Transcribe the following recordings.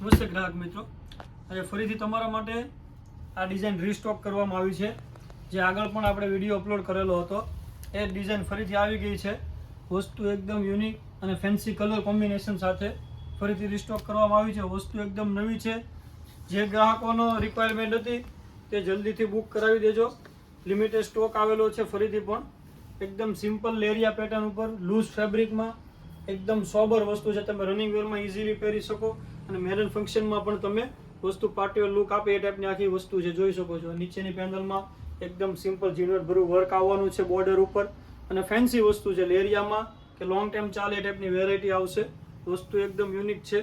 નમસ્તે ગ્રાહક મિત્રો. આજે ફરીથી તમારા માટે આ ડિઝાઇન રીસ્ટોક કરવામાં આવી છે. જે આગળ પણ આપણે વીડિયો અપલોડ કરેલો હતો. એ ડિઝાઇન ફરીથી આવી ગઈ છે. વસ્તુ એકદમ યુનિક અને ફેન્સી કલર કોમ્બિનેશન સાથે ફરીથી રીસ્ટોક કરવામાં આવી છે. વસ્તુ એકદમ નવી છે. જે ગ્રાહકોનો રિક્વાયરમેન્ટ હતી તે જલ્દીથી બુક કરાવી દેજો. લિમિટેડ સ્ટોક આવેલો છે ફરીથી પણ. એકદમ સિમ્પલ લેરિયા પેટર્ન ઉપર લૂઝ ફેબ્રિકમાં એકદમ સોબર વસ્તુ છે. તમે રનિંગ વેરમાં ઇઝીલી પહેરી શકો. અને મેરેજ ફંક્શનમાં પણ તમે વસ્તુ પાર્ટીઓ લુક આપે એ ટાઈપની આખી વસ્તુ છે, જોઈ શકો છો. નીચેની પેનલમાં એકદમ સિમ્પલ ઝીણવટ ભરું વર્ક આવવાનું છે બોર્ડર ઉપર. અને ફેન્સી વસ્તુ છે લેરિયામાં કે લોંગ ટાઈમ ચાલે એ ટાઈપની વેરાયટી આવશે. વસ્તુ એકદમ યુનિક છે.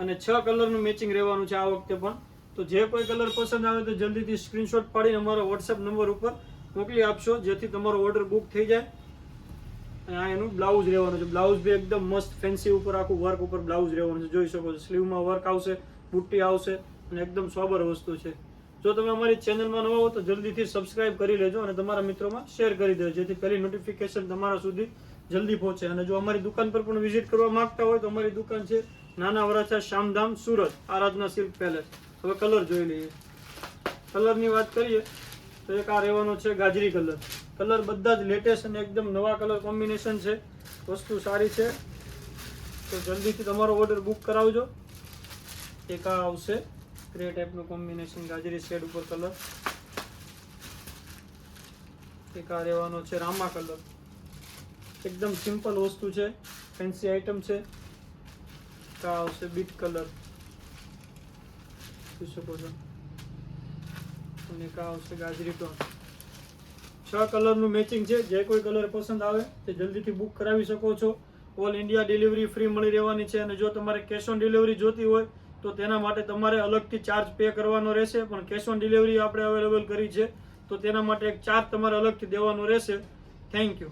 અને છ કલરનું મેચિંગ રહેવાનું છે આ વખતે પણ. તો જે કોઈ કલર પસંદ આવે તો જલ્દીથી સ્ક્રીનશોટ પાડીને અમારા વોટ્સએપ નંબર ઉપર મોકલી આપશો, જેથી તમારો ઓર્ડર બુક થઈ જાય. અને આ એનું બ્લાઉઝ રહેવાનું છે. બ્લાઉઝ બી એકદમ મસ્ત ફેન્સી ઉપર આખું વર્ક ઉપર બ્લાઉઝ રહેવાનું છે. જોઈ શકો છો સ્લીવમાં વર્ક આવશે, બુટ્ટી આવશે અને એકદમ સોબર વસ્તુ છે. જો તમે અમારી ચેનલમાં નવા હો તો જલ્દીથી સબસ્ક્રાઇબ કરી લેજો અને તમારા મિત્રોમાં શેર કરી દેજો, જેથી પહેલી નોટિફિકેશન તમારા સુધી જલ્દી પહોંચે. અને જો અમારી દુકાન પર પણ વિઝિટ કરવા માંગતા હોય તો અમારી દુકાન છે નાના વરાછા શામધામ સુરત, આરાધના સિલ્ક પેલેસ હવે કલર જોઈ લઈએ. કલરની વાત કરીએ તો એક આ રહેવાનો છે ગાજરી કલર કલર બધા જ લેટેસ્ટ અને એકદમ નવા કલર કોમ્બિનેશન છે. વસ્તુ સારી છે. તો જલ્દીથી તમારો ઓર્ડર બુક કરાવજો. એક આ આવશે. ગ્રે ટાઈપનું કોમ્બિનેશન ગાજરી શેડ ઉપર કલર. એક આ રહેવાનો છે રામા કલર. એકદમ સિમ્પલ વસ્તુ છે. ફેન્સી આઈટમ છે. આ આવશે બીટ કલર. જોઈ શકો છો. અને એક આવશે ગાજરી ટોન. છ કલરનું મેચિંગ છે. જે કોઈ કલર પસંદ આવે તે જલ્દીથી બુક કરાવી શકો છો. ઓલ ઇન્ડિયા ડિલિવરી ફ્રી મળી રહેવાની છે અને જો તમારે કેશ ઓન ડિલિવરી જોતી હોય તો તેના માટે તમારે અલગથી ચાર્જ પે કરવાનો રહેશે. પણ કેશ ઓન ડિલિવરી આપણે અવેલેબલ કરી છે. તો તેના માટે એક ચાર્જ તમારે અલગથી દેવાનો રહેશે. Thank you